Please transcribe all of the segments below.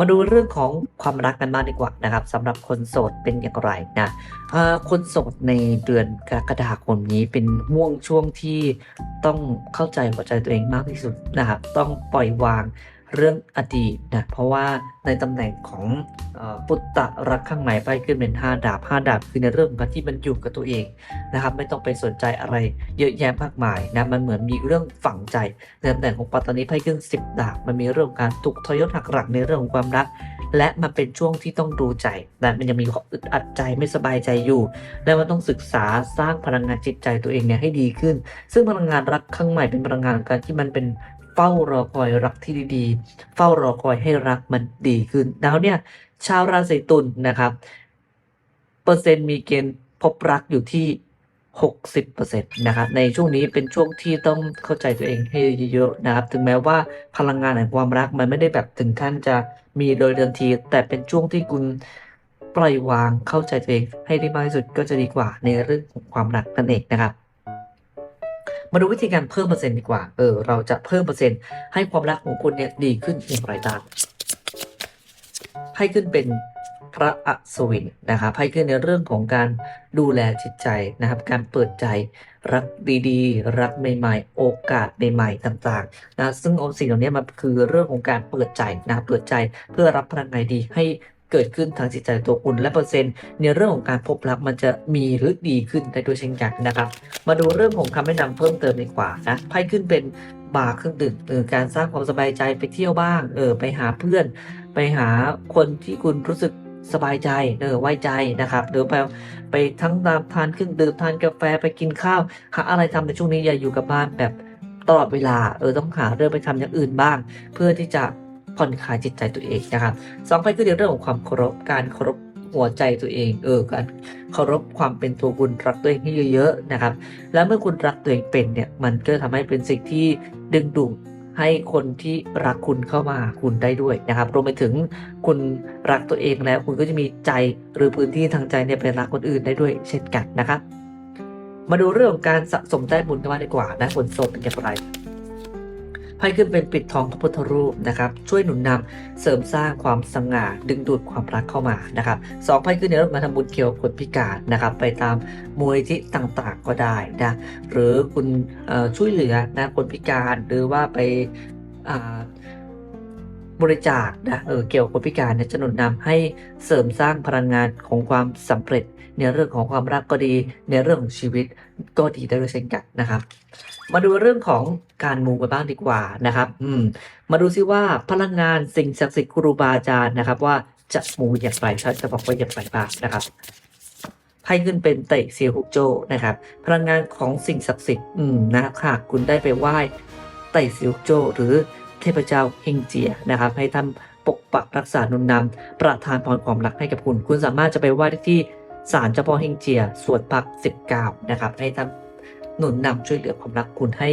มาดูเรื่องของความรักกันบ้างดีกว่านะครับสำหรับคนโสดเป็นอย่างไรนะคนโสดในเดือนกรกฎาคมนี้เป็นม่วงช่วงที่ต้องเข้าใจหัวใจตัวเองมากที่สุดนะครับต้องปล่อยวาง เรื่องอดีตนะเพราะว่าในตำแหน่งของปุตตะรักข้างในไปขึ้นเป็นห้าดาบห้าดาบ คือในเรื่องของการที่มันอยู่กับตัวเองนะครับไม่ต้องไปสนใจอะไรเยอะแยะมากมายนะมันเหมือนมีเรื่องฝังใจในตำแหน่งของปัตตานีไพ่ขึ้นสิบดาบ มันมีเรื่องของการถูกทรยศหักหลักในเรื่องของความรัก และมันเป็นช่วงที่ต้องดูใจแต่มันยังมีความอึดอัดใจไม่สบายใจอยู่ และมันต้องศึกษาสร้างพลังงานจิตใจตัวเองเนี่ยให้ดีขึ้น ซึ่งพลังงานรักข้างใหม่เป็นพลังงานของการที่มันเป็น เฝ้ารอคอยรักที่ดีๆ เฝ้ารอคอยให้รักมันดีขึ้นแล้วเนี่ยชาวราศีตุลนะครับ เปอร์เซ็นต์มีเกณฑ์พบรักอยู่ที่ 60%นะครับในช่วงนี้เป็นช่วงที่ต้องเข้าใจตัวเองให้เยอะๆนะครับ ถึงแม้ว่าพลังงานแห่งความรักมันไม่ได้แบบถึงขั้นจะมีโดยเดิมที แต่เป็นช่วงที่คุณปล่อยวางเข้าใจตัวเองให้ได้มากที่สุดก็จะดีกว่าในเรื่องของความรักนั่นเองนะครับ มาดูวิธีการเพิ่มเปอร์เซ็นต์ดีกว่า เออ เราจะเพิ่มเปอร์เซ็นต์ให้ความรักของคุณเนี่ยดีขึ้นอย่างไรบ้างให้ขึ้นเป็นพระอัศวินนะครับให้ขึ้นในเรื่องของการดูแลจิตใจนะครับ การเปิดใจรักดีๆ รักใหม่ๆ โอกาสใหม่ๆต่างๆนะซึ่งองค์สิ่งเหล่านี้มันคือเรื่องของการเปิดใจนะเปิดใจเพื่อรับพลังงานดีให้ เกิดขึ้นทางจิตใจตัวคุณ และเปอร์เซ็นต์ในเรื่องของการพบรักมันจะมีหรือดีขึ้นได้ด้วยเช่นกันนะครับ มาดูเรื่องของคำแนะนำเพิ่มเติมดีกว่านะไพ่ขึ้นเป็นบาร์เครื่องดื่มเออการสร้างความสบายใจไปเที่ยวบ้างเออไปหาเพื่อน ไปหาคนที่คุณรู้สึกสบายใจเออไว้ใจนะครับหรือไปไปทั้งตามทานเครื่องดื่มทานกาแฟไปกินข้าวหาอะไรทำในช่วงนี้อย่าอยู่กับบ้านแบบตลอดเวลาเออต้องหาเรื่องไปทำอย่างอื่นบ้าง เพื่อที่จะ ผ่อนคลายจิตใจตัวเองนะครับสองไพ่คือเรื่องของความเคารพการเคารพหัวใจตัวเองเออการเคารพความเป็นตัวคุณรักตัวเองให้เยอะๆนะครับ แล้วเมื่อคุณรักตัวเองเป็นเนี่ยมันก็ทำให้เป็นสิ่งที่ดึงดูดให้คนที่รักคุณเข้ามาหาคุณได้ด้วยนะครับรวมไปถึงคุณรักตัวเองแล้วคุณก็จะมีใจหรือพื้นที่ทางใจเนี่ยไปรักคนอื่นได้ด้วย เช่นกันนะครับมาดูเรื่องของการสะสมแต้มบุญกันบ้างดีกว่านะคนโสดเป็นอย่างไร ไพ่ขึ้นเป็นปิดทองพระพุทธรูปนะครับช่วยหนุนนำเสริมสร้างความสง่าดึงดูดความรักเข้ามานะครับสองไพ่ขึ้นในเรื่องการทำบุญเกี่ยวกับคนพิการนะครับไปตามมูลนิธิต่างๆก็ได้นะหรือคุณช่วยเหลือนะคนพิการหรือว่าไปบริจาคนะเออเกี่ยวกับคนพิการเนี่ยจะหนุนนำให้เสริมสร้างพลังงานของความสำเร็จ ในเรื่องของความรักก็ดี ในเรื่องของชีวิตก็ดีได้ด้วยเช่นกันนะครับ มาดูเรื่องของการมูกันบ้างดีกว่านะครับ อืม มาดูซิว่าพลังงานสิ่งศักดิ์สิทธิ์ครูบาอาจารย์นะครับ ว่าจะมูอย่างไรเขาจะบอกว่าอย่างไรบ้างนะครับไพ่ขึ้นเป็นเตะเซียฮุกโจนะครับ พลังงานของสิ่งศักดิ์สิทธิ์อืมนะครับหากคุณได้ไปไหว้ไต่เซียฮุกโจ หรือเทพเจ้าเฮงเจียนะครับ ให้ท่านปกปักรักษานุนนำประทานพรความรักให้กับคุณ คุณสามารถจะไปไหว้ได้ที่ ศาลเจ้าพ่อเฮงเจีย สวดพัก 19 นะครับ ให้ท่านหนุนนำช่วยเหลือความรักคุณให้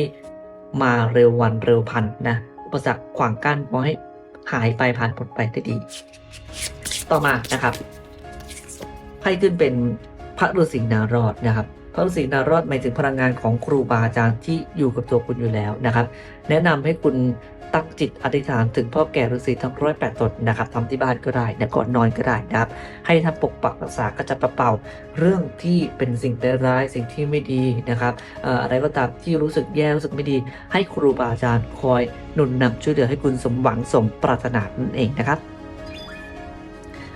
มาเร็ววันเร็วพันนะอุปสรรคขวางกั้นขอให้หายไปผ่านพ้นไปได้ดี ต่อมานะครับไพ่ขึ้นเป็นพระฤาษีนารอดนะครับ พระฤาษีนารอดหมายถึงพลังงานของครูบาอาจารย์ที่อยู่กับตัวคุณอยู่แล้วนะครับ แนะนำให้คุณตั้งจิตอธิษฐานถึงพ่อแก่ฤาษีทั้งร้อยแปดตนนะครับทำที่บ้านก็ได้นะก่อนนอนก็ได้นะครับ ให้ท่านปกปักรักษากระจัดปัดเป่าเรื่องที่เป็นสิ่งร้ายสิ่งที่ไม่ดีนะครับเอ่ออะไรก็ตามที่รู้สึกแย่รู้สึกไม่ดี ให้ครูบาอาจารย์คอยหนุนนำช่วยเหลือให้คุณสมหวังสมปรารถนานั่นเองนะครับ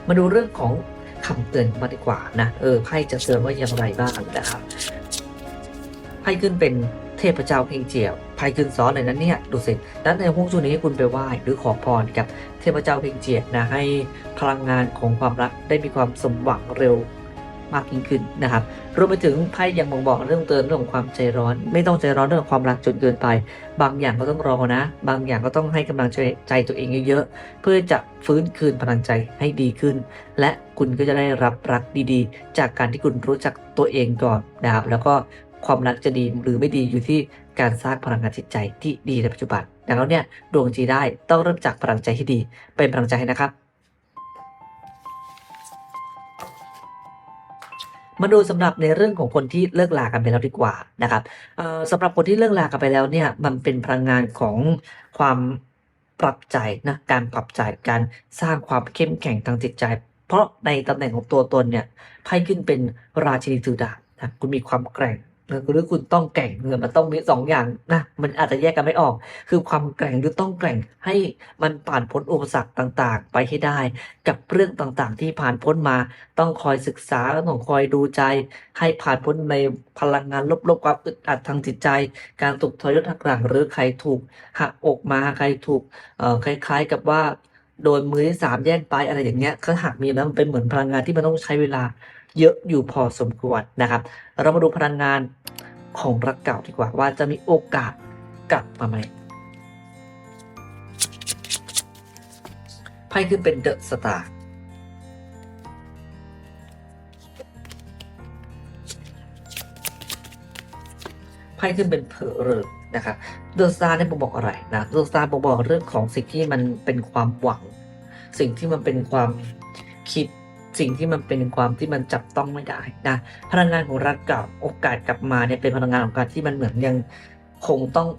มาดูเรื่องของ คำเตือนมาดีกว่านะเออไพ่จะเตือนว่าอย่างไรบ้างนะครับไพ่ขึ้นเป็นเทพเจ้าเฮงเจียวไพ่ขึ้นซ้อนในนั้นเนี่ยดูสิด้านในห้วงช่วงนี้คุณไปไหว้หรือขอพรกับเทพเจ้าเฮงเจียนะให้พลังงานของความรักได้มีความสมหวังเร็ว มากยิ่งขึ้นนะครับรวมไปถึงไพ่ยังบ่งบอกเรื่องเตือนเรื่องของความใจร้อน ไม่ต้องใจร้อนเรื่องความรักจนเกินไป บางอย่างก็ต้องรอนะ บางอย่างก็ต้องให้กำลังใจใจตัวเองเยอะๆเพื่อจะฟื้นคืนพลังใจให้ดีขึ้น และคุณก็จะได้รับรักดีๆ จากการที่คุณรู้จักตัวเองก่อนนะครับแล้วก็ความรักจะดีหรือไม่ดีอยู่ที่การสร้างพลังงานจิตใจที่ดีในปัจจุบันดังนั้นเนี่ยดวงจีได้ต้องเริ่มจากพลังใจที่ดี เป็นพลังใจให้นะครับ มาดูสำหรับในเรื่องของคนที่เลิกลากันไปแล้วดีกว่านะครับเอ่อสำหรับคนที่เลิกลากันไปแล้วเนี่ยมันเป็นพลังงานของความปรับใจนะการปรับใจการสร้างความเข้มแข็งทางจิตใจ เพราะในตำแหน่งของตัวตนเนี่ยไพ่ขึ้นเป็นราชินีถือดาบนะคุณมีความแกร่ง หรือคุณต้องแกร่งเออมันต้องมีสองอย่างนะมันอาจจะแยกกันไม่ออก คือความแกร่งหรือต้องแกร่งให้มันผ่านพ้นอุปสรรคต่างๆ ไปให้ได้ กับเรื่องต่างๆ ที่ผ่านพ้นมา ต้องคอยศึกษาต้องคอยดูใจ ให้ผ่านพ้นในพลังงานลบๆความอึดอัดทางจิตใจ การถูกทรยศหักหลังหรือใครถูกหักอกมาใครถูกคล้ายๆกับว่าโดนมือที่สามแย่งไปอะไรอย่างเงี้ยก็หากมีแล้วมันเป็นเหมือนพลังงานที่มันต้องใช้เวลา เยอะอยู่พอสมควรนะครับ เรามาดูพลังงานของรักเก่าดีกว่าว่าจะมีโอกาสกลับมาไหมไพ่ขึ้นเป็นเดอะสตาร์ไพ่ขึ้นเป็นเพอเริงนะครับเดอะสตาร์เนี่ยบ่งบอกอะไรนะเดอะสตาร์บ่งบอกเรื่องของสิ่งที่มันเป็นความหวัง สิ่งที่มันเป็นความคิด สิ่งที่มันเป็นความที่มันจับต้องไม่ได้นะพลังงานของรักเก่าโอกาสกลับมาเนี่ยเป็นพลังงานของการที่มันเหมือนยังคงต้อง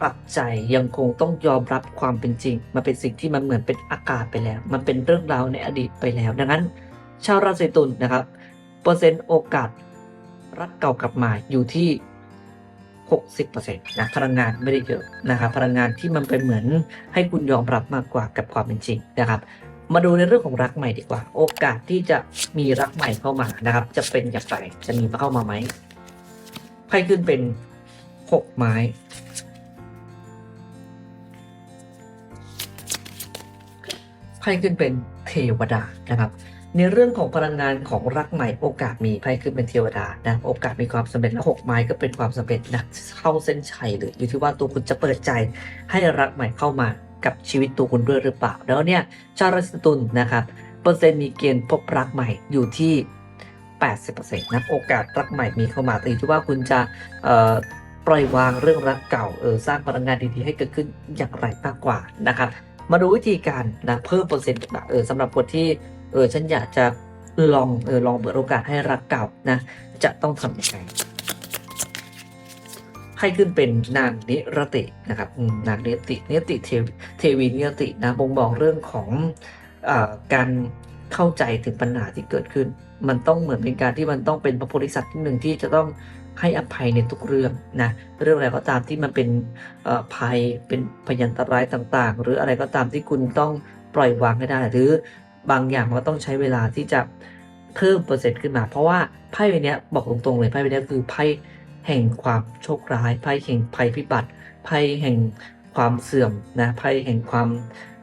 ปรับใจยังคงต้องยอมรับความเป็นจริง มันเป็นสิ่งที่มันเหมือนเป็นอากาศไปแล้ว มันเป็นเรื่องราวในอดีตไปแล้ว ดังนั้น ชาวราศีตุลนะครับ เปอร์เซ็นต์โอกาสรักเก่ากลับมาอยู่ที่ 60%นะพลังงานไม่ได้เยอะนะครับพลังงานที่มันเป็นเหมือนให้คุณยอมรับมากกว่ากับความเป็นจริงนะครับ มาดูในเรื่องของรักใหม่ดีกว่า โอกาสที่จะมีรักใหม่เข้ามานะครับ จะเป็นอย่างไรจะมีเข้ามาไหมไพ่ขึ้นเป็นหกไม้ไพ่ขึ้นเป็นเทวดานะครับ ในเรื่องของพลังงานของรักใหม่โอกาสมีไพ่ขึ้นเป็นเทวดานะโอกาสมีความสำเร็จและหกไม้ก็เป็นความสำเร็จนะเข้าเส้นชัยเลยอยู่ที่ว่าตัวคุณจะเปิดใจให้รักใหม่เข้ามา กับชีวิตตัวคุณด้วยหรือเปล่า แล้วเนี่ยชาวราศีตุลนะครับเปอร์เซ็นต์มีเกณฑ์พบรักใหม่อยู่ที่ 80%นะโอกาสรักใหม่มีเข้ามาแต่อยู่ที่ว่าคุณจะปล่อยวางเรื่องรักเก่าเออสร้างพลังงานดีๆให้เกิดขึ้นอย่างไรมากกว่านะครับ มาดูวิธีการนะเพิ่มเปอร์เซ็นต์เออสำหรับคนที่เออฉันอยากจะลองเออลองเปิดโอกาสให้รักเก่านะจะต้องทำยังไง ให้ขึ้นเป็นนางนิรตินะครับนางนิรตินิรติเทวีนิรตินะบ่งบอกเรื่องของอการเข้าใจถึงปัญหาที่เกิดขึ้น มันต้องเหมือนเป็นการที่มันต้องเป็นพระโพธิสัตว์ที่หนึ่งที่จะต้องให้อภัยในทุกเรื่องนะเรื่องอะไรก็ตามที่มันเป็นภัยเป็นพยันตรายต่างๆ หรืออะไรก็ตามที่คุณต้องปล่อยวางให้ได้ หรือบางอย่างมันก็ต้องใช้เวลาที่จะเพิ่มเปอร์เซ็นต์ขึ้นมา เพราะว่าไพ่ใบนี้บอกตรงๆเลยไพ่ใบนี้คือไพ่ แห่งความโชคร้ายไพ่แห่งภัยพิบัติไพ่แห่งความเสื่อมนะไพ่แห่งความ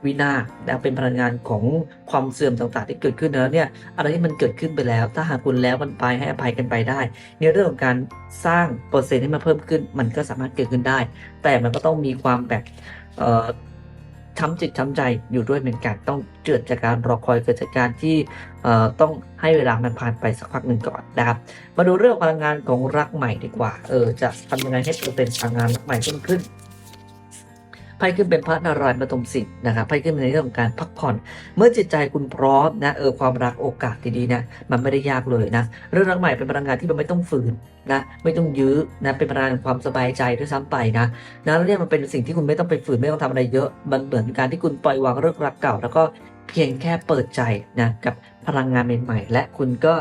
วินาศนะเป็นพลังงานของความเสื่อมต่างๆ ที่เกิดขึ้นแล้วเนี่ยอะไรที่มันเกิดขึ้นไปแล้ว ถ้าหากคุณแล้วมันไปให้อภัยกันไปได้ ในเรื่องของการสร้างเปอร์เซ็นต์ให้มันเพิ่มขึ้น มันก็สามารถเกิดขึ้นได้ แต่มันก็ต้องมีความแบบ ช้ำจิตช้ำใจอยู่ด้วยเหมือนกันต้องเกิดจากการรอคอยเกิดจากการที่ต้องให้เวลามันผ่านไปสักพักหนึ่งก่อนนะครับ มาดูเรื่องพลังงานของรักใหม่ดีกว่าเออจะทำยังไงให้เปอร์เซ็นต์พลังงานรักใหม่เพิ่มขึ้น ไพ่ขึ้นเป็นพระนารายณ์ปฐมสิทธิ์นะครับไพ่ขึ้นเป็นในเรื่องของการพักผ่อน เมื่อจิตใจคุณพร้อมนะเออความรักโอกาสดีๆนี่ยมันไม่ได้ยากเลยนะเรื่องรักใหม่เป็นพลังงานที่มันไม่ต้องฝืนนะไม่ต้องยื้อนะเป็นพลังงานความสบายใจด้วยซ้ำไปนะนะแล้วเนี่ยมันเป็นสิ่งที่คุณไม่ต้องไปฝืนไม่ต้องทำอะไรเยอะ มันเหมือนการที่คุณปล่อยวางเรื่องรักเก่า แล้วก็เพียงแค่เปิดใจนะกับพลังงานใหม่ๆและคุณก็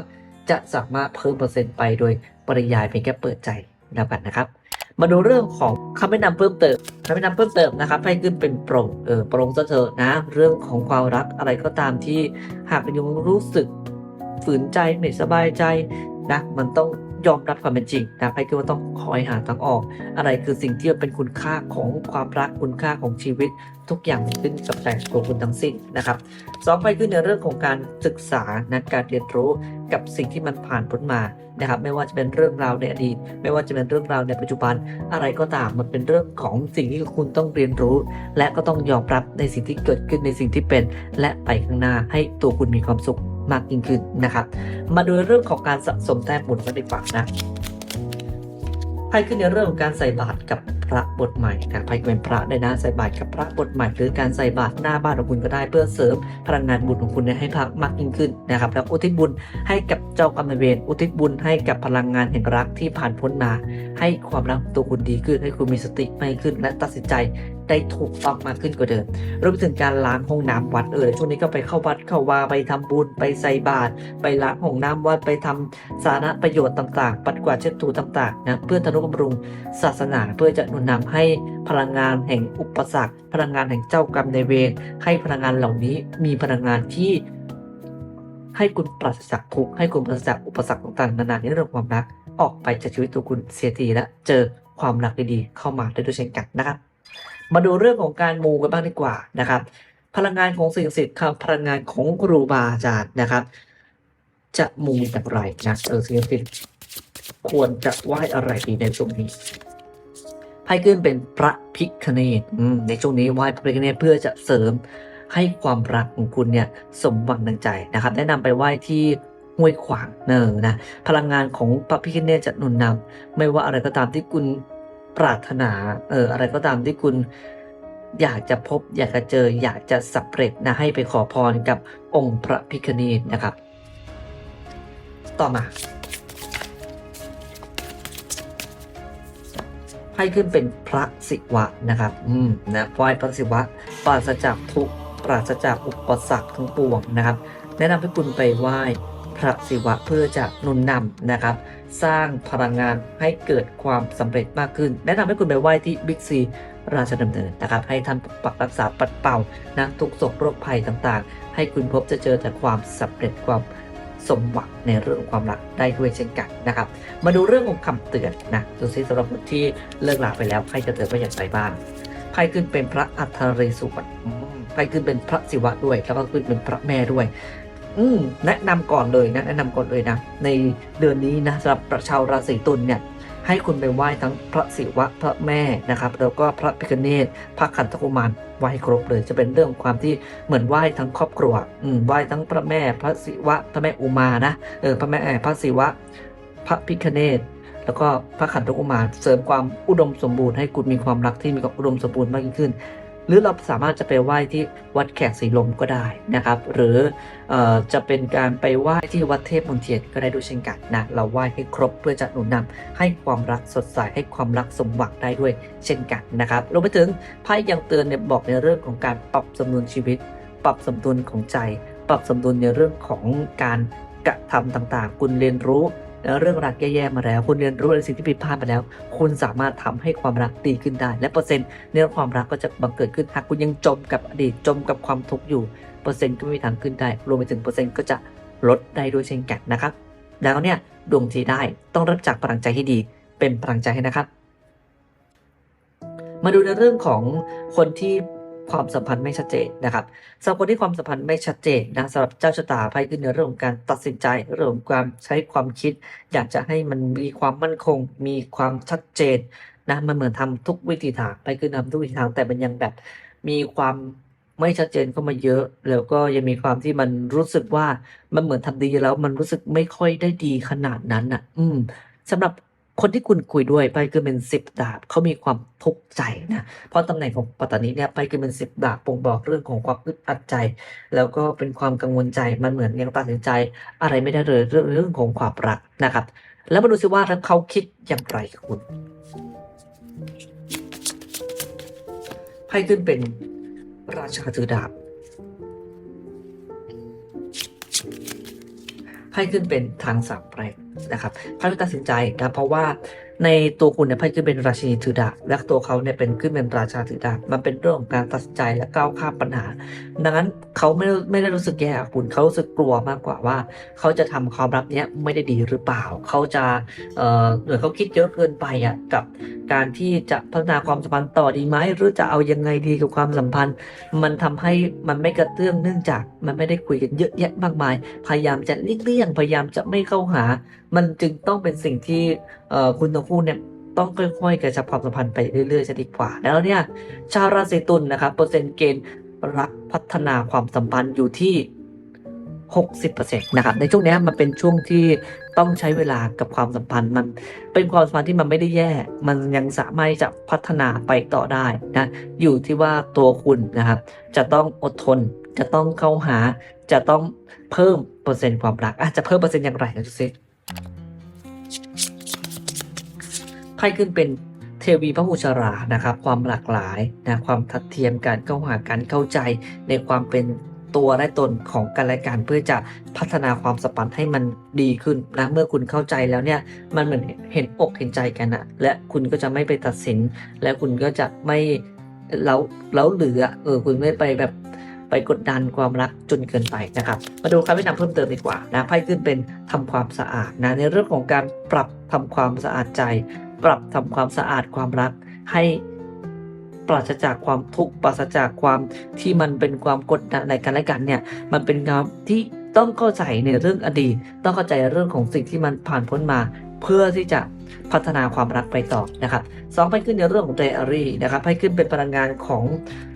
จะสามารถเพิ่มเปอร์เซ็นต์ไปโดยปริยายเพียงแค่เปิดใจแล้วกันนะครับ มาดูเรื่องของคำแนะนำเพิ่มเติมคำแนะนำเพิ่มเติมนะครับให้ขึ้นเป็นโปร่งเออโปร่งซะเถอะนะ เรื่องของความรักอะไรก็ตามที่หากยังรู้สึกฝืนใจไม่สบายใจนะมันต้อง ยอมรับความเป็นจริงนะไพ่คือว่าต้องคอยหาทางออก อะไรคือสิ่งที่เป็นคุณค่าของความรักคุณค่าของชีวิต ทุกอย่างขึ้นกับใจตัวคุณทั้งสิ้นนะครับสองไปขึ้นในเรื่องของการศึกษานะการเรียนรู้กับสิ่งที่มันผ่านพ้นมานะครับ ไม่ว่าจะเป็นเรื่องราวในอดีต ไม่ว่าจะเป็นเรื่องราวในปัจจุบัน อะไรก็ตามมันเป็นเรื่องของสิ่งที่คุณต้องเรียนรู้ และก็ต้องยอมรับในสิ่งที่เกิดขึ้นในสิ่งที่เป็น และไปข้างหน้าให้ตัวคุณมีความสุข มากยิ่งขึ้นนะครับ มาดูเรื่องของการสะสมแต้มบุญกันดีกว่านะไพ่ขึ้นในเรื่องของการใส่บาตรกับพระบทใหม่นะไพ่เป็นพระได้นะใส่บาตรกับพระบทใหม่หรือการใส่บาตรหน้าบ้านของคุณก็ได้เพื่อเสริมพลังงานบุญของคุณให้พักมากยิ่งขึ้นนะครับ แล้วอุทิศบุญให้กับเจ้ากรรมนายเวรอุทิศบุญให้กับพลังงานแห่งรักที่ผ่านพ้นมาให้ความรักตัวคุณดีขึ้น ให้คุณมีสติมากขึ้น และตัดสินใจได้ถูกต้องมากขึ้นกว่าเดิมรวมถึงการล้างห้องน้ำวัดเออช่วงนี้ก็ไปเข้าวัดเข้าวาไปทำบุญไปใส่บาตรไปล้างห้องน้ำวัดไปทำสาธารณประโยชน์ต่างๆ ปัดกวาดเช็ดถูต่างๆนะเพื่อทนุบำรุงศาสนาเพื่อจะนุนนำให้พลังงานแห่งอุปสรรค พลังงานแห่งเจ้ากรรมในายเวรให้พลังงานเหล่านี้มีพลังงานที่ ให้คุณปราศจากทุกข์ให้คุณปราศจากอุปสรรคต่างๆนานาในเรื่องความรัก ออกไปจากชีวิตตัวคุณเสียทีและเจอความรักดีๆเข้ามาได้ด้วยเช่นกันนะครับ มาดูเรื่องของการมูกันบ้างดีกว่านะครับ พลังงานของสิ่งศักดิ์สิทธิ์ครับพลังงานของครูบาอาจารย์นะครับ จะมูอย่างไรนะเออสิ่งศักดิ์สิทธิ์ควรจะไหว้อะไรดีในช่วงนี้ ไพ่ขึ้นเป็นพระพิคเนตในช่วงนี้ไหว้พระพิคเนตเพื่อจะเสริมให้ความรักของคุณเนี่ยสมหวังดังใจนะครับ แนะนำไปไหว้ที่ห้วยขวางเนอนะพลังงานของพระพิคเนตจะหนุนนำไม่ว่าอะไรก็ตามที่คุณปรารถนาเอออะไรก็ตามที่คุณอยากจะพบ อยากจะเจอ อยากจะสำเร็จนะให้ไปขอพรกับองค์พระพิคเนตนะครับ ต่อมา ให้ขึ้นเป็นพระศิวะนะครับ อืมนะไหว้พระศิวะปราศจากทุกปราศจากอุปสรรคทั้งปวงนะครับ แนะนำให้คุณไปไหว้พระศิวะเพื่อจะนุนนำนะครับ สร้างพลังงานให้เกิดความสำเร็จมากขึ้น แนะนำให้คุณไปไหว้ที่บิ๊กซีราชดำเนินนะครับ ให้ท่านปกปักรักษาปัดเป่านะทุกโศกโรคภัยต่างๆ ให้คุณพบจะเจอแต่ความสำเร็จความ สมหวังในเรื่องของความรักได้ด้วยเช่นกันนะครับ มาดูเรื่องของคำเตือนนะดูซิสำหรับคนที่เลิกลาไปแล้วใครจะเตือนว่าอย่างไรบ้างไพ่ขึ้นเป็นพระอัทริสุวรรณไพ่ขึ้นเป็นพระศิวะด้วย แล้วก็ขึ้นเป็นพระแม่ด้วยอืมแนะนำก่อนเลยนะแนะนำก่อนเลยนะ ในเดือนนี้นะสำหรับประชาวราศีตุลเนี่ยให้คุณไปไหว้ทั้งพระศิวะพระแม่นะครับ แล้วก็พระพิฆเนศพระขันธกุมาร ไหว้ครบเลยจะเป็นเรื่องความที่เหมือนไหว้ทั้งครอบครัวอืมไหว้ทั้งพระแม่พระศิวะพระแม่อุมานะเออพระแม่เอ่อพระศิวะ พระพิคเนตแล้วก็พระขันธกุมารเสริมความอุดมสมบูรณ์ให้คุณมีความรักที่มีความอุดมสมบูรณ์มากยิ่งขึ้น หรือเราสามารถจะไปไหว้ที่วัดแขกสีลมก็ได้นะครับ หรือออจะเป็นการไปไหว้ที่วัดเทพมนเทียนก็ได้ด้วยเช่นกันนะเราไหว้ให้ครบเพื่อจะหนุนนำให้ความรักสดใสให้ความรักสมหวังได้ด้วยเช่นกันนะครับรวมไปถึงไพ่ยังเตือนเนี่ยบอกในเรื่องของการปรับสมดุลชีวิต ปรับสมดุลของใจ ปรับสมดุลในเรื่องของการกระทำต่างๆ คุณเรียนรู้ แล้วเรื่องรักแย่ๆมาแล้ว คุณเรียนรู้ในสิ่งที่ผิดพลาดมาแล้ว คุณสามารถทำให้ความรักดีขึ้นได้ และเปอร์เซ็นต์ในเรื่องความรักก็จะบังเกิดขึ้นหากคุณยังจมกับอดีตจมกับความทุกข์อยู่เปอร์เซ็นต์ก็ไม่มีทางขึ้นได้ รวมไปถึงเปอร์เซ็นต์ก็จะลดได้ด้วยเช่นกันนะครับ แล้วเนี่ยดวงที่ได้ต้องริ่มจากพลังใจที่ดี เป็นพลังใจให้นะครับ มาดูในเรื่องของคนที่ ความสัมพันธ์ไม่ชัดเจนนะครับสำหรับคนที่ความสัมพันธ์ไม่ชัดเจนนะสำหรับเจ้าชะตาไพ่ขึ้นในเรื่องของการตัดสินใจเรื่องของการใช้ความคิด อยากจะให้มันมีความมั่นคง มีความชัดเจนนะมันเหมือนทำทุกวิธีทางไปคือทำทุกวิธีทางแต่มันยังแบบมีความไม่ชัดเจนเข้ามาเยอะ แล้วก็ยังมีความที่มันรู้สึกว่ามันเหมือนทำดีแล้ว มันรู้สึกไม่ค่อยได้ดีขนาดนั้นอะ อืมสำหรับ คนที่คุณคุยด้วยไปคือเป็นสิบดาบเขามีความทุกข์ใจนะเพราะตำแหน่งของปัตตานีเนี่ยไปคือเป็นสิบดาบบ่งบอกเรื่องของความอึดอัดใจ แล้วก็เป็นความกังวลใจมันเหมือนยังตัดสินใจ อะไรไม่ได้เลยเรื่องเรื่องของความรักนะครับ แล้วมาดูซิว่าแล้วเขาคิดอย่างไรกับคุณไพ่ขึ้นเป็นราชาถือดาบไพ่ขึ้นเป็นทางสามแปร นะครับไพ่ตัดสินใจนะเพราะว่าในตัวคุณเนี่ยไพ่ขึ้นเป็นราชินีถือดาบและตัวเขาเนี่ยเป็นขึ้นเป็นราชาถือดาบมันเป็นเรื่องของการตัดสินใจและก้าวข้ามปัญหา ดังนั้นเขาไม่ไม่ได้รู้สึกแย่กับคุณเขารู้สึกกลัวมากกว่าว่า เขาจะทำความรักเนี้ยไม่ได้ดีหรือเปล่า เขาจะเอ่อเหมือนเขาคิดเยอะเกินไปอะกับการที่จะพัฒนาความสัมพันธ์ต่อดีไหมหรือจะเอายังไงดีกับความสัมพันธ์ มันทำให้มันไม่กระเตื้องเนื่องจากมันไม่ได้คุยกันเยอะแยะมากมาย พยายามจะเลี่ยงพยายามจะไม่เข้าหามันจึงต้องเป็นสิ่งที่คุณทั้งคู่เนี่ยต้องค่อยๆกระชับความสัมพันธ์ไปเรื่อยๆจะดีกว่า แล้วเนี่ยชาวราศีตุลนะครับเปอร์เซ็นต์เกณฑ์รักพัฒนาความสัมพันธ์อยู่ที่ 60%นะครับในช่วงนี้มันเป็นช่วงที่ต้องใช้เวลากับความสัมพันธ์มันเป็นความสัมพันธ์ที่มันไม่ได้แย่ มันยังสามารถจะพัฒนาไปต่อได้นะอยู่ที่ว่าตัวคุณนะครับ จะต้องอดทนจะต้องเข้าหา จะต้องเพิ่มเปอร์เซ็นต์ความรักอาจจะเพิ่มเปอร์เซ็นต์อย่างไรนะจุซิ ไพ่ขึ้นเป็นเทวีพระอุชรานะครับ ความหลากหลายนะความทัดเทียมการเข้าหาการเข้าใจในความเป็นตัวและตนของกันและกันเพื่อจะพัฒนาความสัมพันธ์ให้มันดีขึ้นนะเมื่อคุณเข้าใจแล้วเนี่ยมันเหมือนเห็นอกเห็นใจกันอะและคุณก็จะไม่ไปตัดสิน และคุณก็จะไม่แล้วแล้วเหลือเออคุณไม่ไปแบบ ไปกดดันความรักจนเกินไปนะครับ มาดูคำแนะนำเพิ่มเติมดีกว่านะไพ่ขึ้นเป็นทำความสะอาดนะในเรื่องของการปรับทำความสะอาดใจ ปรับทำความสะอาดความรักให้ปราศจากความทุกข์ปราศจากความที่มันเป็นความกดดันอะไรกันและกันเนี่ยมันเป็นความที่ต้องเข้าใจในเรื่องอดีต ต้องเข้าใจเรื่องของสิ่งที่มันผ่านพ้นมา เพื่อที่จะ พัฒนาความรักไปต่อนะครับสองไพ่ขึ้นในเรื่องของไดอารี่นะครับไพ่ขึ้นเป็นพลังงานของ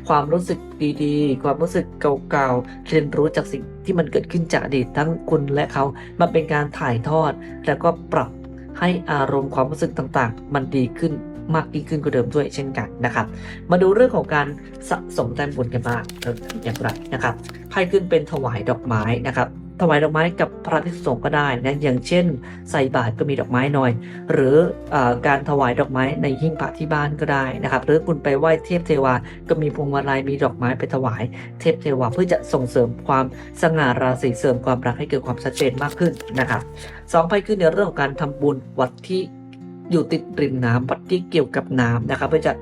ความรู้สึกดีๆ ความรู้สึกเก่าๆเรียนรู้จากสิ่งที่มันเกิดขึ้นจากอดีตทั้งคุณและเขามันเป็นการถ่ายทอด แล้วก็ปรับให้อารมณ์ความรู้สึกต่างๆ มันดีขึ้นมากยิ่งขึ้นกว่าเดิมด้วยเช่นกันนะครับ มาดูเรื่องของการสะสมแต้มบุญกันบ้างเอออย่างไรนะครับไพ่ขึ้นเป็นถวายดอกไม้นะครับ ถวายดอกไม้กับพระภิกษุสงฆ์ก็ได้นะอย่างเช่น ใส่บาตรก็มีดอกไม้หน่อย หรืออการถวายดอกไม้ในหิ้งพระที่บ้านก็ได้นะครับหรือคุณไปไหว้เทพเทวา ก็มีพวงมาลัยมีดอกไม้ไปถวายเทพเทวาเพื่อจะส่งเสริมความสง่าราศีเสริมความรักให้เกิดความชัดเจนมากขึ้นนะครับสองไพ่ขึ้นในเรื่องของการทำบุญวัดที่ อยู่ติดริมน้ำวัดที่เกี่ยวกับน้ำนะครับ เพื่อจะ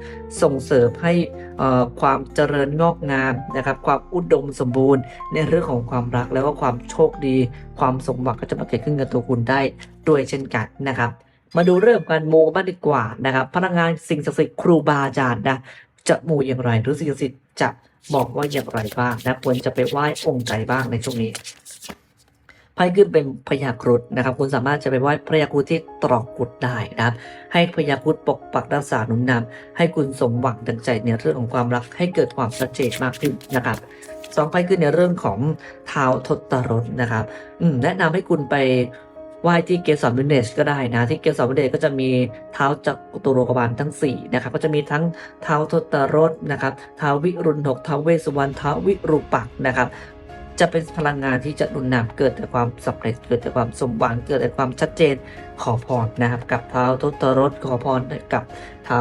ส่งเสริมให้อ่อความเจริญงอกงามนะครับ ความอุดมสมบูรณ์ ในเรื่องของความรักแล้วก็ความโชคดี ความสมหวังก็จะมาเกิดขึ้นกับตัวคุณได้ด้วยเช่นกันนะครับ มาดูเรื่องของการมูบ้างดีกว่านะครับพลังงานสิ่งศักดิ์สิทธิ์ครูบาอาจารย์นะจะมูอย่างไรหรือสิ่งศักดิ์สิทธิ์จะบอกว่าอย่างไรบ้างนะควรจะไปไหว้องค์ใจบ้างในช่วงนี้ ไพ่ขึ้นเป็นพญาครุฑนะครับ คุณสามารถจะไปไหว้พญาครุฑที่ตรอกกุดได้นะครับ ให้พญาครุฑปกปักรักษาหนุนนำให้คุณสมหวังดังใจในเรื่องของความรักให้เกิดความชัดเจนมากขึ้นนะครับสองไพ่ขึ้นในเรื่องของเท้าทศรถนะครับแนะนำให้คุณไปไหว้ที่เกสรวินเนจก็ได้นะ ที่เกสรวินเนจก็จะมีเท้าจักรตุโรกบาลทั้ง4นะครับก็จะมีทั้งเท้าทศรถนะครับเท้าวิรุณหกเท้าเวสวรรณเท้าวิรูปักษ์นะครับ จะเป็นพลังงานที่จะหนุนนำเกิดแต่ความสำเร็จเกิดแต่ความสมหวังเกิดแต่ความชัดเจนขอพรนะครับ กับเท้าทศรถขอพรกับเท้า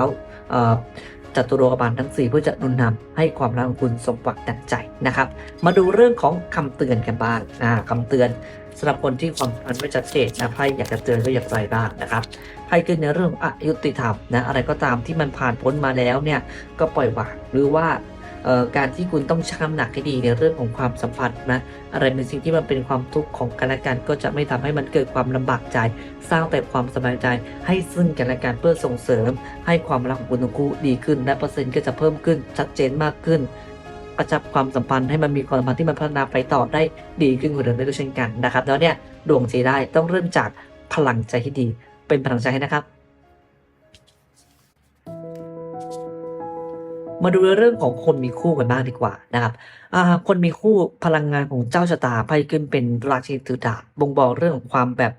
จัตุโรกบาลทั้ง 4 เพื่อจะนุนนำให้ความรักของคุณสมหวังดังใจนะครับ มาดูเรื่องของคำเตือนกันบ้างนะคำเตือนสำหรับคนที่ความมันไม่ชัดเจนนะไพ่อยากจะเตือนก็อย่างไรบ้างนะครับไพ่ขึ้นในเรื่องอายุติธรรมนะอะไรก็ตามที่มันผ่านพ้นมาแล้วเนี่ยก็ปล่อยวางหรือว่า การที่คุณต้องชั่งน้ำหนักให้ดีในเรื่องของความสัมพันธ์นะอะไรเป็นสิ่งที่มันเป็นความทุกข์ของกันและกันก็จะไม่ทำให้มันเกิดความลำบากใจ สร้างแต่ความสบายใจ ให้ซึ่งกันและกันเพื่อส่งเสริม ให้ความรักของคุณทั้งคู่ดีขึ้น และเปอร์เซ็นต์ก็จะเพิ่มขึ้นชัดเจนมากขึ้นกระชับความสัมพันธ์ให้มันมีความสัมพันธ์ที่มันพัฒนาไปต่อได้ดีขึ้นกว่าเดิมได้ด้วยเช่นกันนะครับ แล้วเนี่ยดวงสีได้ต้องเริ่มจากพลังใจที่ดี เป็นพลังใจให้นะครับ มาดูเรื่องของคนมีคู่กันบ้างดีกว่านะครับอ่าคนมีคู่พลังงานของเจ้าชะตาไพ่ขึ้นเป็นราชินีถือดาบบ่งบอกเรื่องของความแบบ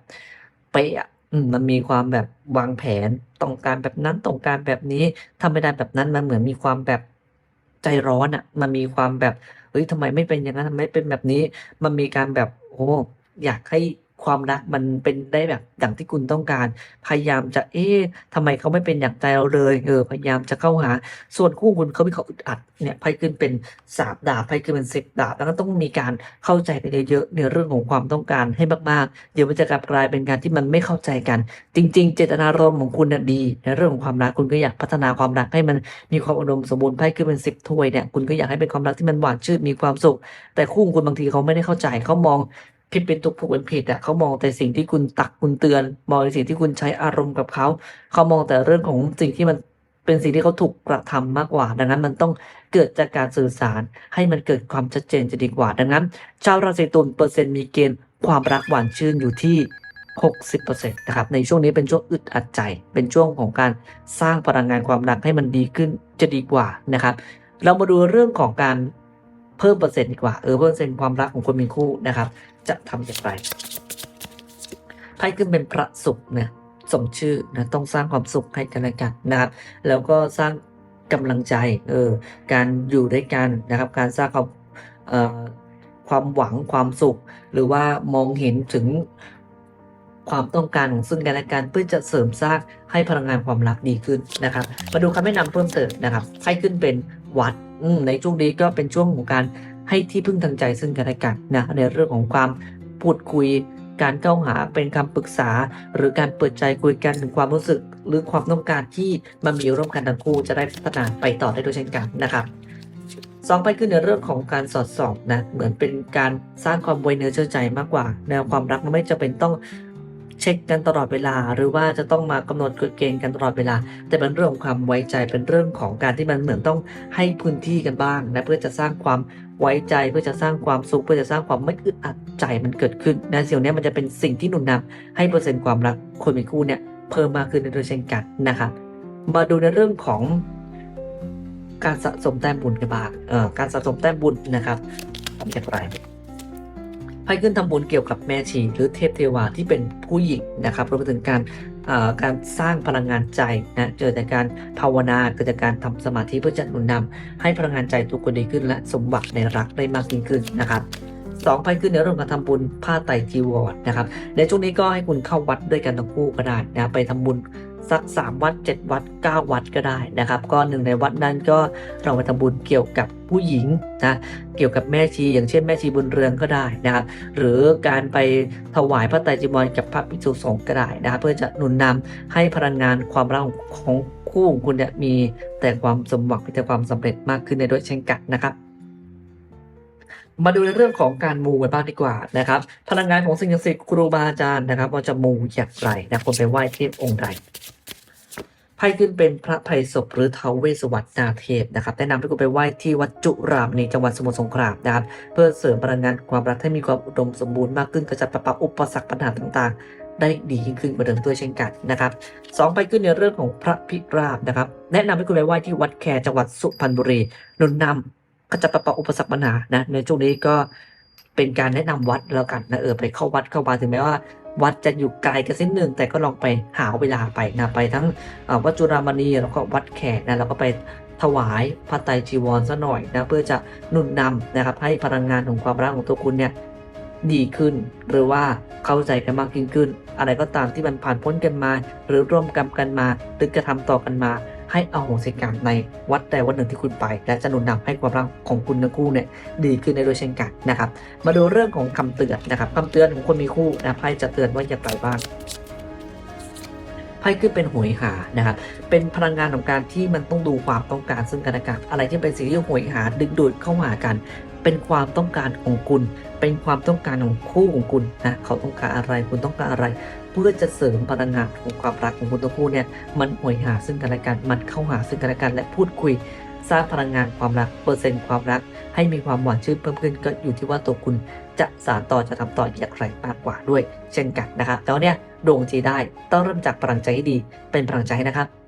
เป๊ะอะมันมีความแบบวางแผนต้องการแบบนั้นต้องการแบบนี้ทำไม่ได้แบบนั้นมันเหมือนมีความแบบใจร้อนอะ มันมีความแบบเฮ้ยทำไมไม่เป็นอย่างนั้นทำไมเป็นแบบนี้ มันมีการแบบโอ้อยากให้ ความรักมันเป็นได้แบบอย่างที่คุณต้องการ พยายามจะเอ๊ะทำไมเขาไม่เป็นอย่างใจเราเลยเออพยายามจะเข้าหา ส่วนคู่คุณเขามีเขาอึดอัดเนี่ยไพ่ขึ้นเป็นสามดาบไพ่ขึ้นเป็นสิบดาบแล้วก็ต้องมีการเข้าใจกันเยอะๆในเรื่องของความต้องการให้มากๆ เดี๋ยวมันจะกลับกลายเป็นการที่มันไม่เข้าใจกัน จริง ๆ เจตนารมณ์ของคุณน่ะดี ในเรื่องของความรักคุณก็อยากพัฒนาความรักให้มันมีความอุดมสมบูรณ์ไพ่ขึ้นเป็นสิบถ้วยเนี่ยคุณก็อยากให้เป็นความรักที่มันหวานชื่นมีความสุข แต่คู่คุณบางทีเขาไม่ได้เข้าใจเขามอง ผิดเป็นถูกผูกเป็นผิดอะเขามองแต่สิ่งที่คุณตักคุณเตือน มองในสิ่งที่คุณใช้อารมณ์กับเขา เขามองแต่เรื่องของสิ่งที่มันเป็นสิ่งที่เขาถูกกระทำมากกว่า ดังนั้นมันต้องเกิดจากการสื่อสารให้มันเกิดความชัดเจนจะดีกว่า ดังนั้น ชาวราศีตุลเปอร์เซ็นต์มีเกณฑ์ความรักหวานชื่นอยู่ที่60%นะครับ ในช่วงนี้เป็นช่วงอึดอัดใจ เป็นช่วงของการสร้างพลังงานความรักให้มันดีขึ้นจะดีกว่านะครับ เรามาดูเรื่องของการเพิ่มเปอร์เซ็นต์ดีกว่า เออ เพิ่มเปอร์เซ็นต์ความรักของคนมีคู่นะครับ จะทำอย่างไรไพ่ขึ้นเป็นพระศุกร์เนี่ยสมชื่อนะต้องสร้างความสุขให้กันและกันนะครับแล้วก็สร้างกำลังใจเออการอยู่ด้วยกันนะครับ การสร้างความออความหวังความสุข หรือว่ามองเห็นถึงความต้องการของซึ่งกันและกันเพื่อจะเสริมสร้างให้พลังงานความรักดีขึ้นนะครับ มาดูคำแนะนำเพิ่มเติมนะครับให้ขึ้นเป็นวัดในช่วงนี้ก็เป็นช่วงของการ ให้ที่พึ่งทางใจซึ่งกันและกันนะในเรื่องของความพูดคุยการเข้าหาเป็นคำปรึกษา หรือการเปิดใจคุยกันถึงความรู้สึก หรือความต้องการที่มันมีร่วมกันทั้งคู่จะได้พัฒนาไปต่อได้ด้วยเช่นกันนะครับสองไปขึ้นในเรื่องของการสอดส่องนะเหมือนเป็นการสร้างความไวเนื้อเชื่อใจมากกว่าแนวความรักมันไม่จะเป็นต้อง เช็คกันตลอดเวลา หรือว่าจะต้องมากำหนดกฎเกณฑ์กันตลอดเวลา แต่เป็นเรื่องของความไว้ใจเป็นเรื่องของการที่มันเหมือนต้องให้พื้นที่กันบ้างนะเพื่อจะสร้างความไว้ใจเพื่อจะสร้างความสุขเพื่อจะสร้างความไม่อึดอัดใจมันเกิดขึ้นนะสิ่งนี้มันจะเป็นสิ่งที่หนุนนำให้เปอร์เซ็นต์ความรักคนมีคู่เนี่ยเพิ่มมากขึ้นโดยเช่นกันนะครับมาดูในเรื่องของการสะสมแต้มบุญกันบ้างเอ่อการสะสมแต้มบุญนะครับทำอย่างไร ไพ่ขึ้นทำบุญเกี่ยวกับแม่ชีหรือเทพเทวาที่เป็นผู้หญิงนะครับรวมไปถึงการการสร้างพลังงานใจนะเกิดจากการภาวนาเกิดจากการทำสมาธิเพื่อจะหนุนนำให้พลังงานใจทุกคนดีขึ้น และสมหวังในรักได้มากยิ่งขึ้นนะครับสองไพ่ขึ้นในเรื่องการทำบุญผ้าไตรจีวรนะครับในช่วงนี้ก็ให้คุณเข้าวัดด้วยกันทั้งคู่ก็ได้นะไปทำบุญ สัก 3 วัด 7 วัด 9 วัดก็ได้นะครับ ก็หนึ่งในวัดนั้นก็เราไปทำบุญเกี่ยวกับผู้หญิงนะเกี่ยวกับแม่ชี อย่างเช่นแม่ชีบุญเรืองก็ได้นะครับหรือการไปถวายพระไตรจีวรกับพระภิกษุสงฆ์ก็ได้นะครับเพื่อจะหนุนนำให้พลังงานความรักของคู่ของคุณเนี่ยมีแต่ความสมหวังมีแต่ความสำเร็จมากขึ้นในด้วยเช่นกันนะครับมาดูในเรื่องของการมูกันบ้างดีกว่านะครับ พลังงานของสิ่งศักดิ์สิทธิ์ครูบาอาจารย์นะครับว่าจะมูอย่างไรนะคนไปไหว้เทพองค์ใด ไพ่ขึ้นเป็นพระไพศพหรือเทาวเวสวัสดนาเทพนะครับแนะนำให้คุณไปไหว้ที่วัดจุรามในจังหวัดสมุทรสงครามนะครับเพื่อเสริมพลังงานความรักให้มีความอุดมสมบูรณ์มากขึ้นกระจัดปัดเป่าอุปสรรคปัญหาต่างๆ ได้ดียิ่งขึ้นกว่าเดิมด้วยเช่นกันนะครับสองไปขึ้นในเรื่องของพระพิราบนะครับ แนะนำให้คุณไปไหว้ที่วัดแคจังหวัดสุพรรณบุรีนุนนำกระจัดปัดเป่าอุปสรรคปัญหานะในช่วงนี้ก็เป็นการแนะนำวัดแล้วกันนะเออไปเข้าวัดเข้ามาถึงแม้ว่า วัดจะอยู่ไกลกันสิ้นหนึ่ง แต่ก็ลองไปหาเวลาไปนะไปทั้งวัดจุฬามณีแล้วก็วัดแขกนะแล้วก็ไปถวายพระไตรจีวรซะหน่อยนะเพื่อจะหนุนนำนะครับให้พลังงานของความรักของตัวคุณเนี่ยดีขึ้น หรือว่าเข้าใจกันมากยิ่งขึ้น อะไรก็ตามที่มันผ่านพ้นกันมา หรือร่วมกรรมกันมา หรือกระทำต่อกันมา ให้เอาโหสิกรรมในวัดใดวัดหนึ่งที่คุณไป และจะหนุนนำให้ความรักของคุณทั้งคู่เนี่ยดีขึ้นได้ด้วยเช่นกันนะครับ มาดูเรื่องของคำเตือนนะครับคำเตือนของคนมีคู่นะไพ่จะเตือนว่าอย่าไรบ้างไพ่ขึ้นเป็นหวยหานะครับ เป็นพลังงานของการที่มันต้องดูความต้องการซึ่งกันและกันอะไรที่เป็นสิ่งที่หวยหาดึงดูดเข้าหากัน เป็นความต้องการของคุณ เป็นความต้องการของคู่ของคุณนะ เขาต้องการอะไร คุณต้องการอะไร พื่อจะเสริมพลังงานของความรักของคุณทั้งคู่เนี่ยมันหวยหาซึ่งกันและกันมันเข้าหาซึ่งกันและกันและพูดคุยสร้างพลังงานความรักเปอร์เซ็นต์ความรัก ให้มีความหวานชื่นเพิ่มขึ้นก็อยู่ที่ว่าตัวคุณจะสานต่อจะทำต่ออย่างไรมากกว่าด้วย เช่นกันนะครับแล้วเนี่ยดวงจีได้ต้องเริ่มจากพลังใจให้ดีเป็นพลังใจนะครับ